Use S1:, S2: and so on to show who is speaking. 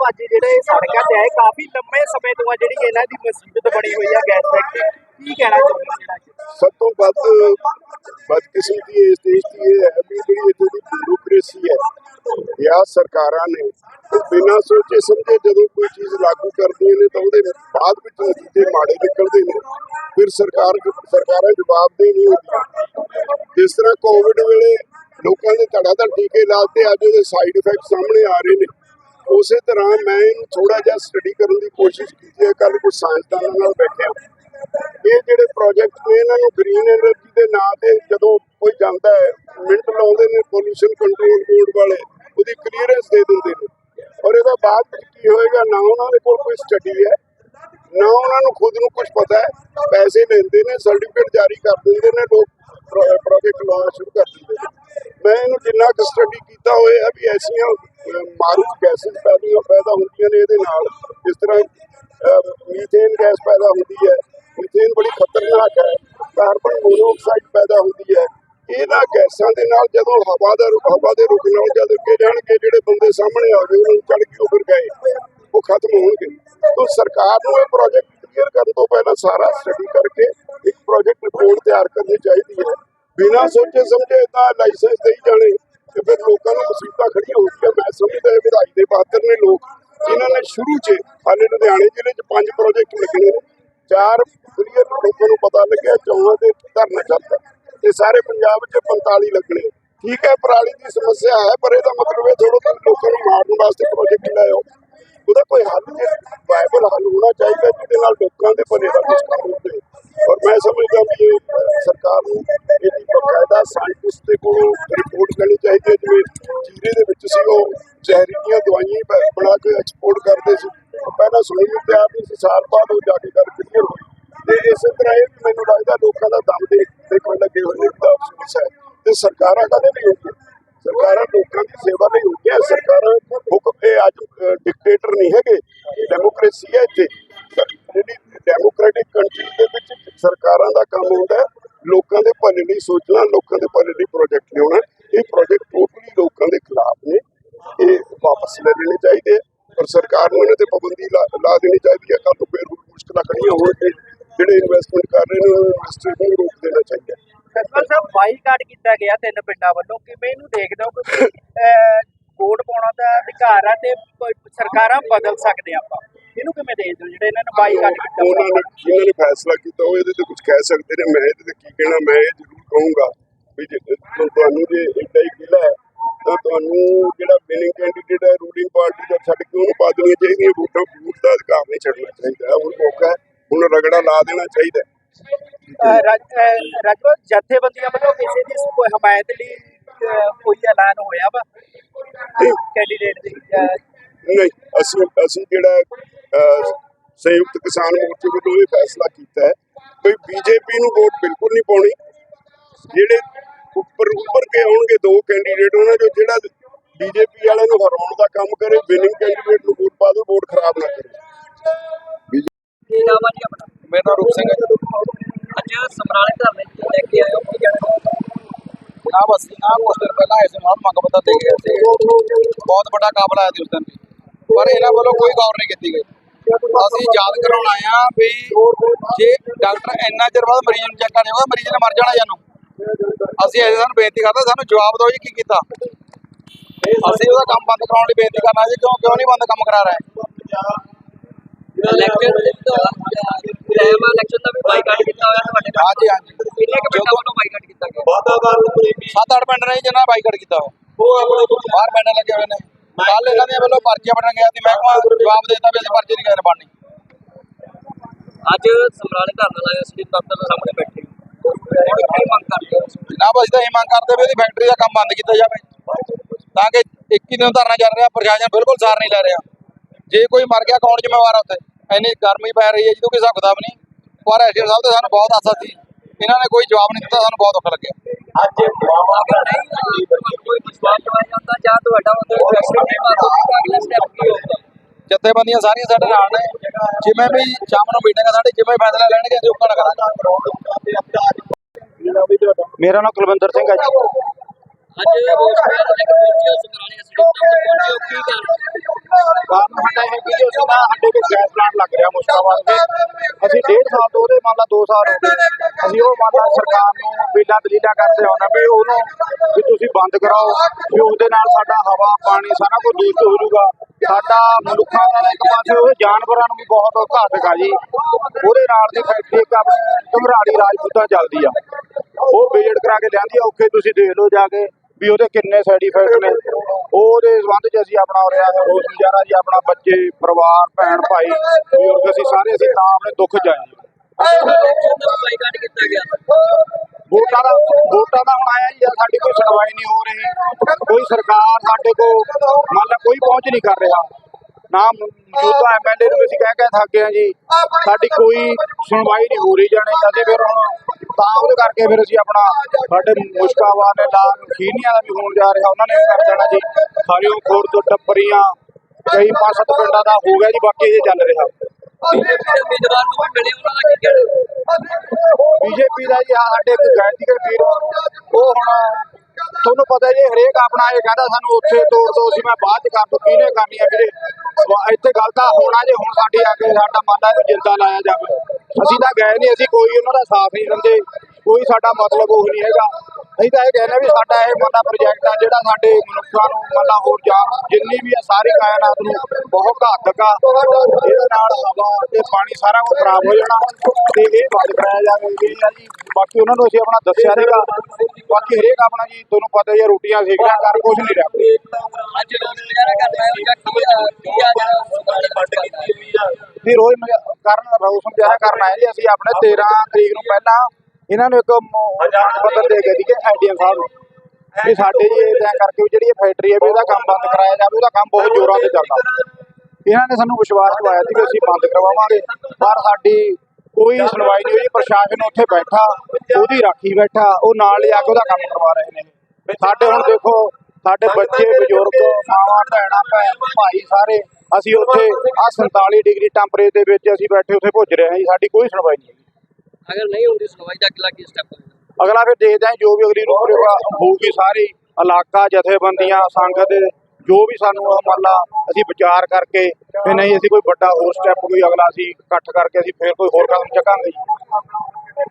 S1: ਸੜਕਾਂ ਤੇ ਆਏ ਕਾਫੀ ਲੰਮੇ ਸਮੇਂ ਤੋਂ ਆ ਜਿਹੜੀ ਇਹਨਾਂ ਦੀ ਮੁਸੀਬਤ ਬਣੀ ਹੋਈ ਆ ਗੈਸ ਫੈਕਟਰੀ ਕੀ ਕਹਿਣਾ ਚਾਹੁੰਦੇ
S2: ਸਭ ਤੋਂ ਵੱਧ ਬਦਕਿਸਮਤੀ ਇਸ ਦੇਸ਼ ਦੀ ਇਹ ਹੈ ਵੀ ਜਿਹੜੀ ਇੱਥੇ ਦੀ ਬਿਊਰੋਕ੍ਰੇਸੀ ਹੈ ਜਾਂ ਸਰਕਾਰਾਂ ਨੇ ਬਿਨਾਂ ਸੋਚੇ ਸਮਝੇ ਜਦੋਂ ਕੋਈ ਚੀਜ਼ ਲਾਗੂ ਕਰਦੀਆਂ ਨੇ ਤਾਂ ਉਹਦੇ ਬਾਅਦ ਵਿੱਚ ਨਤੀਜੇ ਮਾੜੇ ਨਿਕਲਦੇ ਨੇ, ਫਿਰ ਸਰਕਾਰ ਸਰਕਾਰਾਂ ਜਵਾਬਦੇਹ ਨਹੀਂ ਹੁੰਦੀਆਂ। ਜਿਸ ਤਰ੍ਹਾਂ ਕੋਵਿਡ ਵੇਲੇ ਲੋਕਾਂ ਦੇ ਧੜਾ ਧੜ ਟੀਕੇ ਲਾਤੇ, ਅੱਜ ਉਹਦੇ ਸਾਈਡ ਇਫੈਕਟ ਸਾਹਮਣੇ ਆ ਰਹੇ ਨੇ। ਉਸੇ ਤਰ੍ਹਾਂ ਮੈਂ ਇਹਨੂੰ ਥੋੜਾ ਜਿਹਾ ਸਟੱਡੀ ਕਰਨ ਦੀ ਕੋਸ਼ਿਸ਼ ਕੀਤੀ ਹੈ ਕੱਲ ਕੁਝ ਸਾਇੰਸਦਾਨਾਂ ਨਾਲ ਬੈਠਿਆ ਇਹ ਜਿਹੜੇ ਪ੍ਰੋਜੈਕਟ ਨੇ, ਇਹਨਾਂ ਨੂੰ ਗ੍ਰੀਨ એનર્ਜੀ ਦੇ ਨਾਂ ਤੇ ਜਦੋਂ ਕੋਈ ਜਾਂਦਾ ਹੈ, ਮਿੰਟ ਲਾਉਂਦੇ ਨੇ ਪੋਲੂਸ਼ਨ ਕੰਟਰੋਲ ਬੋਰਡ ਵਾਲੇ, ਉਹਦੀ ਕਲੀਅਰੈਂਸ ਦੇ ਦਿੰਦੇ ਨੇ। ਔਰ ਇਹਦਾ ਬਾਅਦ ਵਿੱਚ ਕੀ ਹੋਏਗਾ, ਨਾ ਉਹਨਾਂ ਦੇ ਕੋਲ ਕੋਈ ਸਟੱਡੀ ਹੈ, ਨਾ ਉਹਨਾਂ ਨੂੰ ਖੁਦ ਨੂੰ ਕੁਝ ਪਤਾ ਹੈ, ਪੈਸੇ ਲੈਂਦੇ ਨੇ ਸਰਟੀਫਿਕੇਟ ਜਾਰੀ ਕਰ ਦਿੰਦੇ ਨੇ ਲੋਕ। ਪ੍ਰੋਜੈਕਟ ਲਾਉਣਾ ਸ਼ੁਰੂ ਕਰ ਦਿੱਤੇ। ਮੈਂ ਇਹਨੂੰ ਜਿੰਨਾ ਕੁ ਸਟੱਡੀ ਕੀਤਾ ਹੋਇਆ ਵੀ ਐਸੀਆਂ ਮਾਰੂ ਗੈਸਸ ਪੈਦਾ ਪੈਦਾ ਹੁੰਦੀਆਂ ਨੇ ਇਹਦੇ ਨਾਲ। ਜਿਸ ਤਰ੍ਹਾਂ ਮੀਥੇਨ ਗੈਸ ਪੈਦਾ ਹੁੰਦੀ ਹੈ। ਮੀਥੇਨ ਬੜੀ ਖਤਰਨਾਕ ਹੈ। ਕਾਰਬਨ ਮੋਨੋਆਕਸਾਈਡ ਪੈਦਾ ਹੁੰਦੀ ਹੈ। ਇਹਨਾਂ ਗੈਸਾਂ ਦੇ ਨਾਲ ਜਦੋਂ ਹਵਾ ਦਾ ਹਵਾ ਦੇ ਰੁਕ ਨਾਲ ਜਦ ਅੱਗੇ ਜਾਣਗੇ ਜਿਹੜੇ ਬੰਦੇ ਸਾਹਮਣੇ ਆ ਗਏ, ਉਹਨਾਂ ਨੂੰ ਚੜ ਕੇ ਉੱਪਰ ਗਏ। ਉਹ ਖਤਮ ਹੋਣਗੇ। ਤਾਂ ਸਰਕਾਰ ਨੂੰ ਇਹ ਪ੍ਰੋਜੈਕਟ ਕਲੀਅਰ ਕਰਨ ਤੋਂ ਪਹਿਲਾਂ ਸਾਰਾ ਸਟੱਡੀ ਕਰਕੇ ਇੱਕ ਪ੍ਰੋਜੈਕਟ ਰਿਪੋਰਟ ਤਿਆਰ ਕਰਨੀ ਚਾਹੀਦੀ ਹੈ। ਬਿਨਾਂ ਸੋਚੇ ਸਮਝੇ ਤਾਂ ਲਾਇਸੈਂਸ ਦੇਈ ਜਾਣੇ। ਤੇ ਫਿਰ ਲੋਕਾਂ ਨੂੰ ਮੁਸੀਬਤਾਂ ਖੜੀਆਂ ਹੁੰਦੀਆਂ। ਮੈਂ ਸਮਝਦਾ ਇਹ ਵਿਧਾਈ ਦੇ ਪਾਤਰ ਨੇ ਲੋਕ ਜਿਨ੍ਹਾਂ ਨੇ ਸ਼ੁਰੂ 'ਚ ਹਾਲੇ ਲੁਧਿਆਣੇ ਜ਼ਿਲ੍ਹੇ 'ਚ ਪੰਜ ਪ੍ਰੋਜੈਕਟ ਲੱਗਣੇ ਨੇ। ਚਾਰ ਕਲੀਅਰ ਲੋਕਾਂ ਨੂੰ ਪਤਾ ਲੱਗਿਆ ਚੌਹਾਂ ਦੇ ਧਰਨਾ ਚੱਲਦਾ। ਤੇ ਸਾਰੇ ਪੰਜਾਬ 'ਚ 45 ਲੱਗਣੇ। ਠੀਕ ਹੈ, ਪਰਾਲੀ ਦੀ ਸਮੱਸਿਆ ਹੈ, ਪਰ ਇਹਦਾ ਮਤਲਬ ਇਹ ਥੋੜਾ ਤੁਸੀਂ ਲੋਕਾਂ ਨੂੰ ਮਾਰਨ ਵਾਸਤੇ ਪ੍ਰੋਜੈਕਟ ਲਾਇਓ ਉਹਦਾ ਕੋਈ ਹੱਲ ਵਾਇਬਲ ਹੱਲ ਹੋਣਾ ਚਾਹੀਦਾ ਜਿਹਦੇ ਨਾਲ ਲੋਕਾਂ ਦੇ ਭਲੇ ਦਾ ਕੁਝ ਹੋਵੇ। ਔਰ ਮੈਂ ਸਮਝਦਾ ਵੀ ਸਰਕਾਰ ਨੂੰ ਇਹਦੀ ਬਕਾਇਦਾ ਸਾਇੰਟਿਸਟ ਦੇ ਕੋਲੋਂ ਰਿਪੋਰਟ ਲੈਣੀ ਚਾਹੀਦੀ ਹੈ, ਜਿਵੇਂ ਜੀਰੇ ਦੇ ਵਿੱਚ ਸੀ, ਉਹ ਜ਼ਹਿਰੀਲੀਆਂ ਦਵਾਈਆਂ ਬਣਾ ਕੇ ਐਕਸਪੋਰਟ ਕਰਦੇ ਸੀ। ਪਹਿਲਾਂ ਸੁਣੀ ਨੂੰ ਤਿਆਰ ਨਹੀਂ ਸੀ ਸਾਲ ਬਾਅਦ ਉਹ ਜਾ ਕੇ ਗੱਲ ਕਲੀਅਰ ਹੋਈ। ਤੇ ਇਸੇ ਤਰ੍ਹਾਂ ਇਹ ਮੈਨੂੰ ਲੱਗਦਾ ਲੋਕਾਂ ਦਾ ਦਮ ਦੇ ਦੇਖਣ ਲੱਗੇ ਹੋਏ ਦਾ ਅਫਸੋਸ ਹੈ ਤੇ ਸਰਕਾਰਾਂ ਕਦੇ ਵੀ ਹੁੰਦੀਆਂ ਸਰਕਾਰਾਂ ਲੋਕਾਂ ਦੀ ਸੇਵਾ ਲਈ ਹੁੰਦੀਆਂ ਸਰਕਾਰਾਂ ਹੁਕਮ, ਇਹ ਅੱਜ ਡਿਕਟੇਟਰ ਨਹੀਂ ਹੈਗੇ। ਡੈਮੋਕ੍ਰੇਸੀ ਹੈ ਇੱਥੇ। ਜਿਹੜੀ ਡੈਮੋਕ੍ਰੈਟਿਕ ਕੰਟਰੀ ਦੇ ਵਿੱਚ ਸਰਕਾਰਾਂ ਦਾ ਕੰਮ ਹੁੰਦਾ ਲੋਕਾਂ ਦੇ ਭਲੇ ਲਈ ਸੋਚਣਾ, ਲੋਕਾਂ ਦੇ ਭਲੇ ਲਈ ਪ੍ਰੋਜੈਕਟ ਲਿਆਉਣਾ। ਇਹ ਪ੍ਰੋਜੈਕਟ ਟੋਟਲੀ ਲੋਕਾਂ ਦੇ ਖਿਲਾਫ ਨੇ। ਇਹ ਵਾਪਸ ਲੈ ਲੈਣੇ ਚਾਹੀਦੇ ਆ। ਪਰ ਸਰਕਾਰ ਨੂੰ ਇਹਨਾਂ ਤੇ ਪਾਬੰਦੀ ਲਾ ਲਾ ਦੇਣੀ ਚਾਹੀਦੀ ਹੈ। ਕੱਲ ਨੂੰ ਫਿਰ ਮੁਸ਼ਕਲਾਂ ਖੜੀਆਂ ਹੋਣਗੇ ਜਿਹੜੇ ਇਨਵੈਸਟਮੈਂਟ ਕਰ ਰਹੇ ਨੇ ਉਹਨਾਂ ਇਨਵੈਸਟਰ ਨੂੰ ਰੋਕ ਦੇਣਾ ਚਾਹੀਦਾ ਹੈ।
S1: ਸਾਹਿਬ ਬਾਈਕਾਟ ਕੀਤਾ ਗਿਆ ਤਿੰਨ ਪਿੰਡਾਂ ਵੱਲੋਂ ਕਿਵੇਂ ਇਹਨੂੰ ਦੇਖਦੇ ਹੋ ਕਿ ਵੋਟ ਪਾਉਣਾ ਦਾ ਅਧਿਕਾਰ ਆ ਤੇ ਸਰਕਾਰਾਂ ਬਦਲ ਸਕਦੇ ਆਪਾਂ। ਇਹਨੂੰ ਕਿਵੇਂ ਦੇਖਦੇ ਹੋ? ਜਿਹੜੇ ਇਹਨਾਂ ਨੇ ਬਾਈਕਾਟ ਕੀਤਾ
S2: ਉਹਨਾਂ ਨੇ ਜਿਨ੍ਹਾਂ ਨੇ ਫੈਸਲਾ ਕੀਤਾ ਉਹ ਇਹਦੇ ਤੇ ਕੁਝ ਕਹਿ ਸਕਦੇ ਨੇ। ਮੈਂ ਇਹਦੇ ਤੇ ਕੀ ਕਹਿਣਾ ਮੈਂ ਇਹ ਜ਼ਰੂਰ ਕਹੂੰਗਾ ਵੀ ਜੇ ਤੁ- ਤੁਹਾਨੂੰ ਜੇ ਏਡਾ ਹੀ ਕਿਲਾ ਹੈ ਤਾਂ ਤੁਹਾਨੂੰ ਜਿਹੜਾ ਵਿਨਿੰਗ ਕੈਂਡੀਡੇਟ ਹੈ ਰੂਲਿੰਗ ਪਾਰਟੀ ਦਾ ਛੱਡ ਕੇ ਉਹਨੂੰ ਪਾ ਦੇਣੀਆਂ ਚਾਹੀਦੀਆਂ। ਵੋਟਾਂ ਵੋਟ ਦਾ ਅਧਿਕਾਰ ਨਹੀਂ ਛੱਡਣਾ ਚਾਹੀਦਾ। ਹੁਣ ਮੌਕਾ ਹੈ ਹੁਣ ਰਗੜਾ ਲਾ ਦੇਣਾ ਚਾਹੀਦਾ। ਹੈ।
S1: ਰਾਜਵਰ ਜਥੇਬੰਦੀਆਂ ਵੱਲੋਂ ਕਿਸੇ ਦੀ ਹਮਾਇਤ ਲਈ ਕੋਈ ਐਲਾਨ ਹੋਇਆ ਵਾ? ਕੈਂਡੀਡੇਟ ਦੀ
S2: ਨਹੀਂ ਅਸੀਂ ਅਸੀਂ ਜਿਹੜਾ ਸੰਯੁਕਤ ਕਿਸਾਨ ਮੋਰਚੇ ਵੱਲੋਂ ਇਹ ਫੈਸਲਾ ਕੀਤਾ ਹੈ ਕੋਈ ਬੀਜੇਪੀ ਨੂੰ ਵੋਟ ਬਿਲਕੁਲ ਨਹੀਂ ਪਾਉਣੀ। ਜਿਹੜੇ ਉੱਪਰ ਉੱਪਰ ਕੇ ਆਉਣਗੇ ਦੋ ਕੈਂਡੀਡੇਟ ਉਹਨਾਂ ਚੋਂ ਜਿਹੜਾ ਬੀਜੇਪੀ ਵਾਲਿਆਂ ਨੂੰ ਹਰਾਉਣ ਦਾ ਕੰਮ ਕਰੇ ਵਿਨਿੰਗ ਕੈਂਡੀਡੇਟ ਨੂੰ ਵੋਟ ਪਾ ਦਿਓ ਵੋਟ ਖਰਾਬ ਨਾ ਕਰੇ।
S1: ਕੀ ਨਾਮ ਆ ਜੀ ਆਪਣਾ?
S3: ਮੇਰਾ ਨਾਮ ਰੂਪ ਸਿੰਘ ਹੈ।
S1: ਅੱਜ ਸਮਰਾਲੇ ਧਰਨੇ ਤੇ ਲੈ ਕੇ ਆਏ ਹੋ ਕੀ
S3: ਜਨਾਬ ਅਸੀਂ ਨਾ ਕੁਝ ਦਿਨ ਪਹਿਲਾਂ ਇਸ ਨਾਲ ਮੰਗ ਪੱਤਰ ਦੇ ਗਏ ਸੀ। ਬਹੁਤ ਵੱਡਾ ਕਾਬਲ ਆਇਆ ਸੀ ਉਸ ਦਿਨ ਵੀ। ਪਰ ਇਹਨਾਂ ਵੱਲੋਂ ਕੋਈ ਗੌਰ ਨਹੀਂ ਕੀਤੀ ਗਈ। ਅਸੀਂ ਯਾਦ ਕਰਾਉਣ ਆਏ ਆ ਵੀ ਜੇ ਡਾਕਟਰ ਇੰਨਾ ਚਿਰ ਬਾਅਦ ਮਰੀਜ਼ ਨੂੰ ਚੈੱਕ ਕਰਨੇ ਹੋਗਾ ਮਰੀਜ਼ ਨੇ ਮਰ ਜਾਣਾ ਜਾਨੂੰ ਅਸੀਂ ਇਹ ਸਾਨੂੰ ਬੇਨਤੀ ਕਰਦੇ ਸਾਨੂੰ ਜਵਾਬ ਦਿਓ ਜੀ ਕੀ ਕੀਤਾ। ਅਸੀਂ ਉਹਦਾ ਕੰਮ ਬੰਦ ਕਰਾਉਣ ਲਈ ਬੇਨਤੀ ਕਰਨਾ ਜੀ ਕਿਉਂ ਕਿਉਂ ਨਹੀਂ ਬੰਦ ਕੰਮ ਕਰਾ ਰਹੇ?
S1: ਇਲੈਕਸ਼ਨ ਦੇ ਲੈਵਾ ਇਲੈਕਸ਼ਨ ਦਾ ਵੀ ਬਾਈਕਾਟ ਕੀਤਾ ਹੋਇਆ ਤੁਹਾਡੇ
S3: ਹਾਂਜੀ ਹਾਂਜੀ।
S1: ਕਿੰਨੇ ਕੁ ਪਿੰਡਾਂ ਵੱਲੋਂ ਬਾਈਕਾਟ ਕੀਤਾ ਗਿਆ?
S3: ਸੱਤ ਅੱਠ ਪਿੰਡ ਨੇ ਜੀ ਜਿਨ੍ਹਾਂ ਬਾਈਕਾਟ ਕੀਤਾ ਹੋਇਆ ਬਾਹਰ ਪਿੰਡ ਲੱਗੇ ਹੋਏ ਨੇ। ਕੱਲ ਇਹਨਾਂ ਦੇ ਵੱਲੋਂ ਪਰਚੀਆਂ ਬਣਨ ਗਿਆ ਸੀ ਮਹਿਕਮਾ ਜਵਾਬ ਦੇ ਦਿੱਤਾ ਵੀ ਅਸੀਂ ਪਰਚੀ ਨਹੀਂ ਕਿਸੇ ਨੇ ਬਣਨੀ।
S1: ਅੱਜ ਸਮਰਾਲੇ ਧਰਨਾ ਲਾਇਆ ਸੀ ਦਫ਼ਤਰ ਦੇ ਸਾਹਮਣੇ ਬੈਠੇ। ਹੁਣ ਕੀ ਮੰਗ ਕਰਦੇ ਹੋ?
S3: ਜਨਾਬ ਅਸੀਂ ਤਾਂ ਇਹ ਮੰਗ ਕਰਦੇ ਵੀ ਇਹਦੀ ਫੈਕਟਰੀ ਦਾ ਕੰਮ ਬੰਦ ਕੀਤਾ ਜਾਵੇ। ਤਾਂ ਕਿ 21 ਦਿਨ ਧਰਨਾ ਚੱਲ ਰਿਹਾ ਪ੍ਰਸ਼ਾਸਨ ਬਿਲਕੁਲ ਸਾਰ ਨਹੀਂ ਲੈ ਰਿਹਾ। ਜੇ ਕੋਈ ਮਰ ਗਿਆ ਕੌਣ ਜ਼ਿੰਮੇਵਾਰ ਆ ਉੱਥੇ? ਇੰਨੀ ਗਰਮੀ ਪੈ ਰਹੀ ਹੈ ਜਿਹਨੂੰ ਕੋਈ ਹਿਸਾਬ ਕਿਤਾਬ ਨਹੀਂ। ਪਰ ਐਸਡੀਓ ਸਾਹਿਬ ਤੇ ਸਾਨੂੰ ਬਹੁਤ ਆਸਾ ਸੀ। ਇਹਨਾਂ ਨੇ ਕੋਈ ਜਵਾਬ ਨਹੀਂ ਦਿੱਤਾ ਸਾਨੂੰ ਬਹੁਤ ਦੁੱਖ ਲੱਗਿਆ।
S1: ਅੱਜ ਅਗਰ ਨਹੀਂ ਕੋਈ ਵਿਸ਼ਵਾਸ ਦਵਾਇਆ ਜਾਂਦਾ ਜਾਂ ਤੁਹਾਡਾ ਉਹਦੇ ਫੈਸਲੇ ਨਹੀਂ ਮਾਰਦਾ ਤਾਂ ਅਗਲਾ ਸਟੈਪ ਕੀ ਹੋਊਗਾ?
S3: ਜਥੇਬੰਦੀਆਂ ਸਾਰੀਆਂ ਸਾਡੇ ਨਾਲ ਨੇ। ਜਿਵੇਂ ਵੀ ਸ਼ਾਮ ਨੂੰ ਮੀਟਿੰਗ ਆ ਸਾਡੀ ਜਿਵੇਂ ਫੈਸਲਾ ਲੈਣਗੇ ਅਸੀਂ ਉਹ ਕਰਾਂਗੇ। ਮੇਰਾ ਨਾਮ ਕੁਲਵਿੰਦਰ ਸਿੰਘ ਹੈ ਜੀ।
S1: ਅੱਜ ਰੋਜ਼ ਲੈ ਕੇ ਪਹੁੰਚੇ ਹੋ ਸਮਰਾਲੇ ਅਸਲੀ ਦਫ਼ਤਰ ਪਹੁੰਚੇ ਹੋ ਕੀ ਕਾਰਨ?
S4: ਕਾਰਨ ਸਾਡਾ ਇਹ ਵੀ ਅਸੀਂ ਨਾ ਸਾਡੇ ਕੋਲ ਗੈਸ ਪਲਾਂਟ ਲੱਗ ਰਿਹਾ ਮੁਸ਼ਕਾਬਾਦ ਦੇ ਅਸੀਂ ਡੇਢ ਸਾਲ ਤੋਂ ਉਹਦੇ ਮੰਨ ਲਾ 2 ਸਾਲ ਹੋ ਗਏ। ਅਸੀਂ ਉਹ ਮੰਨ ਲਾ ਸਰਕਾਰ ਨੂੰ ਬੇਲਾ ਦਲੀਲਾ ਕਰਦੇ ਆਉਣਾ ਵੀ ਉਹਨੂੰ ਵੀ ਤੁਸੀਂ ਬੰਦ ਕਰਾਓ, ਵੀ ਉਹਦੇ ਨਾਲ ਸਾਡਾ ਹਵਾ, ਪਾਣੀ ਸਾਰਾ ਕੁਝ ਦੂਸ਼ਿਤ ਹੋ ਜਾਊਗਾ। ਸਾਡਾ ਮਨੁੱਖਾਂ ਦਾ ਇੱਕ ਪਾਸੇ ਉਹ ਜਾਨਵਰਾਂ ਨੂੰ ਵੀ ਬਹੁਤ ਘਾਤਕ ਆ ਜੀ। ਉਹਦੇ ਨਾਲ ਦੀ ਫੈਕਟਰੀ ਇੱਕ ਆਪਣੇ ਘਮਰਾੜੀ ਰਾਜਪੂਤਾਂ ਚੱਲਦੀ ਆ। ਉਹ ਵਿਜ਼ਿਟ ਕਰਾ ਕੇ ਲਿਆਂਦੀ ਆ, ਔਖੇ ਤੁਸੀਂ ਦੇਖ ਲਓ ਜਾ ਕੇ। ਵੀ ਉਹਦੇ ਕਿੰਨੇ ਸਾਈਡ ਇਫੈਕਟ ਨੇ। ਉਹਦੇ ਸੰਬੰਧ 'ਚ ਅਸੀਂ ਆਪਣਾ ਰਿਹਾ ਰੋਸ ਮੁਜ਼ਾਹਰਾ ਜੀ, ਆਪਣਾ ਬੱਚੇ, ਪਰਿਵਾਰ, ਭੈਣ, ਭਾਈ, ਬਜ਼ੁਰਗ, ਅਸੀਂ ਸਾਰੇ ਅਸੀਂ ਤਾਂ ਆਪਣੇ ਦੁੱਖ ਜਾਏ
S5: ਬਾਈਕਾਟ ਕੀਤਾ
S4: ਵੋਟਾਂ ਦਾ ਵੋਟਾਂ ਦਾ ਹੁਣ ਆਇਆ ਜੀ ਸਾਡੀ ਕੋਈ ਸੁਣਵਾਈ ਨਹੀਂ ਹੋ ਰਹੀ। ਕੋਈ ਸਰਕਾਰ ਸਾਡੇ ਕੋਲ ਮੰਨ ਲਾ ਕੋਈ ਪਹੁੰਚ ਨਹੀਂ ਕਰ ਰਿਹਾ। ਨਾ ਮੌਜੂਦਾ ਐਮਐਲਏ ਨੂੰ ਅਸੀਂ ਕਹਿ ਕਹਿ ਥੱਕ ਗਏ ਜੀ। ਸਾਡੀ ਕੋਈ ਸੁਣਵਾਈ ਨਹੀਂ ਹੋ ਰਹੀ ਜਾਣੇ ਅਸੀਂ ਫਿਰ ਹੁਣ ਤਾਂ ਉਹਦੇ ਕਰਕੇ ਫਿਰ ਅਸੀਂ ਆਪਣਾ ਸਾਡੇ ਮੁਸ਼ਕਾਬਾਦ ਨੇ ਲਾਲ ਖੀਨੀਆਂ ਦਾ ਵੀ ਹੋਣ ਜਾ ਰਿਹਾ ਉਹਨਾਂ ਨੇ ਕਰ ਦੇਣਾ ਜੀ। ਸਾਰਿਓ ਖੁਰਦ ਟੱਪਰੀਆਂ ਕਈ ਪੰਜ ਸੱਤ ਪਿੰਡਾਂ ਦਾ ਹੋ ਗਿਆ ਜੀ ਬਾਕੀ ਇਹ ਚੱਲ ਰਿਹਾ। ਬੀਜੇਪੀ ਦਾ ਜੀ ਸਾਡੇ ਇੱਕ ਗਾਇਤੀਗਰ ਵੀਰ ਉਹ ਹੁਣ ਤੁਹਾਨੂੰ ਪਤਾ ਜੀ ਹਰੇਕ ਆਪਣਾ ਇਹ ਕਹਿੰਦਾ ਸਾਨੂੰ ਉੱਥੇ ਤੋੜ ਦੋ ਸੀ ਮੈਂ ਬਾਅਦ ਚ ਕਰ ਕਿਹਨੇ ਕਰਨੀ ਆ ਵੀਰੇ? ਇੱਥੇ ਗੱਲ ਤਾਂ ਹੋਣਾ ਜੇ, ਹੁਣ ਸਾਡੀ ਆ ਕੇ ਸਾਡਾ ਮੰਨਦਾ ਇਹਨੂੰ ਜਿੰਦਾ ਲਾਇਆ ਜਾਵੇ। ਅਸੀਂ ਤਾਂ ਗਏ ਨਹੀਂ ਅਸੀਂ ਕੋਈ ਉਹਨਾਂ ਦਾ ਸਾਥ ਨਹੀਂ ਦਿੰਦੇ। ਕੋਈ ਸਾਡਾ ਮਤਲਬ ਉਹ ਨਹੀਂ ਹੈਗਾ। ਅਸੀਂ ਤਾਂ ਇਹ ਕਹਿੰਦੇ ਵੀ ਸਾਡਾ ਇਹ ਮੰਨਾ ਪ੍ਰੋਜੈਕਟ ਆ, ਜਿਹੜਾ ਸਾਡੇ ਮਨੁੱਖਾਂ ਨੂੰ ਮੰਨਾ ਹੋਰ ਜਾਨ ਜਿੰਨੀ ਵੀ ਆ ਸਾਰੀ ਕਾਇਨਾਤ ਨੂੰ ਬਹੁਤ ਘਾਤਕ ਆ, ਇਹਦੇ ਨਾਲ ਹਵਾ ਤੇ ਪਾਣੀ ਸਾਰਾ ਕੁਝ ਖਰਾਬ ਹੋ ਜਾਣਾ ਤੇ ਇਹ ਬੰਦ ਕਰਾਇਆ ਜਾਵੇ, ਇਹ ਆ ਜੀ। ਬਾਕੀ ਉਹਨਾਂ ਨੂੰ ਅਸੀਂ ਆਪਣਾ ਦੱਸਿਆ ਸੀਗਾ। ਬਾਕੀ ਹਰੇਕ ਆਪਣਾ ਜੀ, ਤੁਹਾਨੂੰ ਪਤਾ ਹੀ ਆ, ਰੋਟੀਆਂ ਸੇਕ ਕਰ ਕੁਝ ਨਹੀਂ ਰਿਹਾ।
S5: ਅੱਜ ਰੋਜ਼ ਕਰਨਾ ਹੈ ਕੀ ਆ ਕੀ ਫੰਡ ਕੀਤੀ
S4: ਵੀ ਰੋਜ਼ ਕਰਨ ਰੋਜ਼ ਸਮਝਾਇਆ ਕਰਨ ਆਏ ਜੀ ਅਸੀਂ ਆਪਣੇ 13 ਤਰੀਕ ਨੂੰ ਪਹਿਲਾਂ ਇਹਨਾਂ ਨੂੰ ਇੱਕ ਪੱਤਰ ਦੇ ਕੇ ਸੀਗੇ ਐਡੀਐਮ ਸਾਹਿਬ ਨੂੰ। ਵੀ ਸਾਡੇ ਜੀ ਇਹ ਤੈਅ ਕਰਕੇ ਜਿਹੜੀ ਫੈਕਟਰੀ ਹੈ, ਵੀ ਉਹਦਾ ਕੰਮ ਬੰਦ ਕਰਾਇਆ ਜਾਵੇ, ਉਹਦਾ ਕੰਮ ਬਹੁਤ ਜ਼ੋਰਾਂ ਤੇ ਚੱਲਦਾ। ਇਹਨਾਂ ਨੇ ਸਾਨੂੰ ਵਿਸ਼ਵਾਸ ਦਿਵਾਇਆ ਸੀ ਕਿ ਅਸੀਂ ਬੰਦ ਕਰਵਾਵਾਂਗੇ। ਪਰ ਸਾਡੀ ਕੋਈ ਸੁਣਵਾਈ ਨਹੀਂ ਹੋਈ ਪ੍ਰਸ਼ਾਸਨ ਉੱਥੇ ਬੈਠਾ ਉਹਦੀ ਰਾਖੀ ਬੈਠਾ ਉਹ ਨਾਲ ਲਿਆ ਕੇ ਉਹਦਾ ਕੰਮ ਕਰਵਾ ਰਹੇ ਨੇ। ਸਾਡੇ ਹੁਣ ਦੇਖੋ ਸਾਡੇ ਬੱਚੇ ਬਜ਼ੁਰਗ ਮਾਵਾਂ ਭੈਣਾਂ ਭੈਣ ਭਾਈ ਸਾਰੇ ਅਸੀਂ ਉੱਥੇ ਆ 47 ਡਿਗਰੀ ਟੈਂਪਰੇਚਰ ਦੇ ਵਿੱਚ ਅਸੀਂ ਬੈਠੇ ਉੱਥੇ ਭੁੱਜ ਰਹੇ ਹਾਂ ਜੀ ਸਾਡੀ ਕੋਈ ਸੁਣਵਾਈ ਨਹੀਂ
S5: ਅਗਰ ਨਹੀਂ ਹੁੰਦੀ ਸੁਣਵਾਈ ਤਾਂ ਅਗਲਾ ਕੀ ਸਟੈਪ
S4: ਅਗਲਾ ਫਿਰ ਦੇਖਦੇ ਹਾਂ ਜੋ ਵੀ ਅਗਲੀ ਰੂਪਰੇਖਾ ਹੋਊਗੀ ਸਾਰੀ ਇਲਾਕਾ ਜਥੇਬੰਦੀਆਂ ਸੰਗਤ ਜੋ ਵੀ ਸਾਨੂੰ ਉਹ ਮੰਨ ਲਾ ਅਸੀਂ ਵਿਚਾਰ ਕਰਕੇ ਫਿਰ ਨਹੀਂ ਅਸੀਂ ਕੋਈ ਵੱਡਾ ਹੋਰ ਸਟੈਪ ਕੋਈ ਅਗਲਾ ਅਸੀਂ ਇਕੱਠ ਕਰਕੇ ਅਸੀਂ ਫਿਰ ਕੋਈ ਹੋਰ ਕਦਮ ਚੱਕਾਂਗੇ ਜੀ।